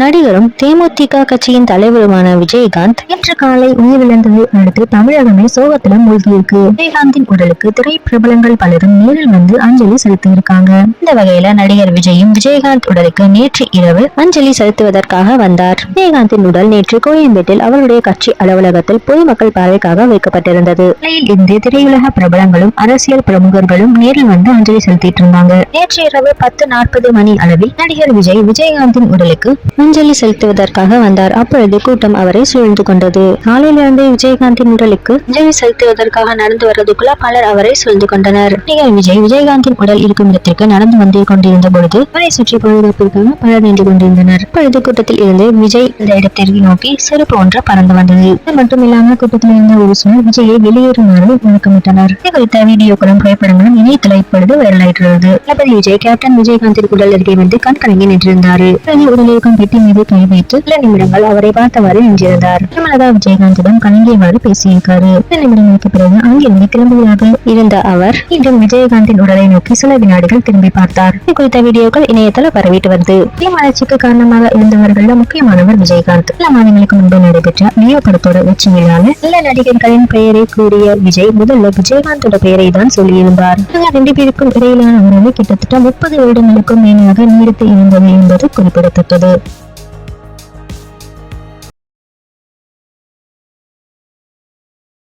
நடிகரும் தேமுதிக கட்சியின் தலைவருமான விஜயகாந்த் இன்று காலை உயிரிழந்ததை அடுத்து தமிழகமே சோகத்துல மூழ்கியிருக்கு. விஜயகாந்தின் உடலுக்கு திரை பிரபலங்கள் பலரும் நேரில் வந்து அஞ்சலி செலுத்தியிருக்காங்க. இந்த வகையில நடிகர் விஜயும் விஜயகாந்த் உடலுக்கு நேற்று இரவு அஞ்சலி செலுத்துவதற்காக வந்தார். விஜயகாந்தின் உடல் நேற்று கோயம்பேட்டில் அவருடைய கட்சி அலுவலகத்தில் பொதுமக்கள் பார்வைக்காக வைக்கப்பட்டிருந்தது. நிலையில் இருந்து திரையுலக பிரபலங்களும் அரசியல் பிரமுகர்களும் நேரில் வந்து அஞ்சலி செலுத்திட்டு இருந்தாங்க. நேற்று இரவு பத்து நாற்பது மணி அளவில் நடிகர் விஜய் விஜயகாந்தின் உடலுக்கு அஞ்சலி செலுத்துவதற்காக வந்தார். அப்பொழுது கூட்டம் அவரை சூழ்ந்து கொண்டது. காலையிலிருந்து விஜயகாந்தின் உடலுக்கு அஞ்சலி செலுத்துவதற்காக நடந்து வர்றதுக்குள்ள பலர் அவரை சூழ்ந்து கொண்டனர். நடிகர் விஜய் விஜயகாந்தின் உடல் இருக்கும் இடத்திற்கு நடந்து வந்து கொண்டிருந்த பொழுது அவரை சுற்றி பாதுகாப்பிற்காக பலர் நின்று கொண்டிருந்தனர். அப்பொழுது கூட்டத்தில் இருந்து விஜய் இந்த இடத்திற்கு நோக்கி சிறப்பு ஒன்று பறந்து வந்தது. இது மட்டும் இல்லாமல் கூட்டத்தில் இருந்த ஒரு சிலர் விஜயை வெளியேறுமாறு முழக்கமிட்டனர் இது குறித்த வீடியோக்களும் புகைப்படங்களும் இணையத்தில் இப்பொழுது வைரலாயிட்டுள்ளது. தளபதி விஜய் கேப்டன் விஜயகாந்தின் உடல் அருகே வந்து கண் கலங்கி நின்றிருந்தார் உடலிருக்கும் பெட்டி மீது கை வைத்து சில நிமிடங்கள் அவரை பார்த்தவாறு நின்றிருந்தார். பிரேமலதா விஜயகாந்திடம் கலங்கியவாறு பேசியிருக்காரு. சில நிமிடங்களுக்கு பிறகு அங்கிருந்து கிளம்புவதாக இருந்த அவர் மீண்டும் விஜயகாந்தின் உடலை நோக்கி சில வினாடிகள் திரும்பி பார்த்தார். குறித்த வீடியோக்கள் இணையதள பரவிட்டு வருது. வளர்ச்சிக்கு காரணமாக இருந்தவர்கள முக்கியமானவர் விஜயகாந்த். சில மாதங்களுக்கு முன்பு நடைபெற்ற லியோ படத்தோட வெற்றி விழாவில் சில நடிகர்களின் பெயரை கூறிய விஜய் முதல்ல விஜயகாந்தோட பெயரை தான் சொல்லியிருந்தார். ரெண்டு பேருக்கும் இடையிலான உறவு கிட்டத்தட்ட முப்பது வருடங்களுக்கும் மேலாக நீடித்து இருந்தது என்பது குறிப்பிடத்தக்கது.